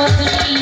Thank you.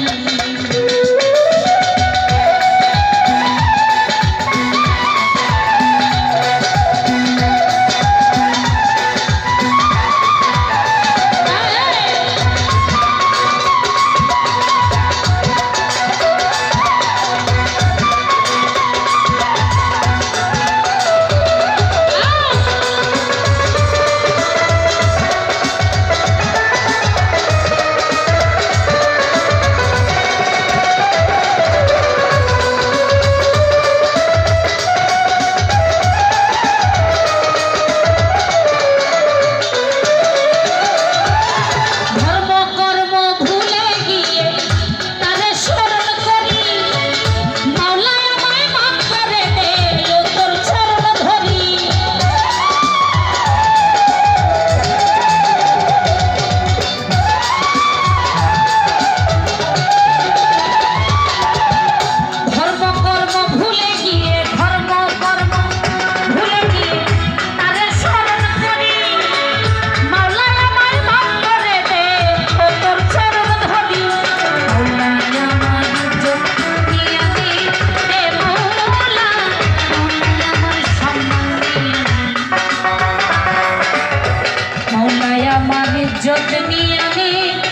যত্নিয়া নে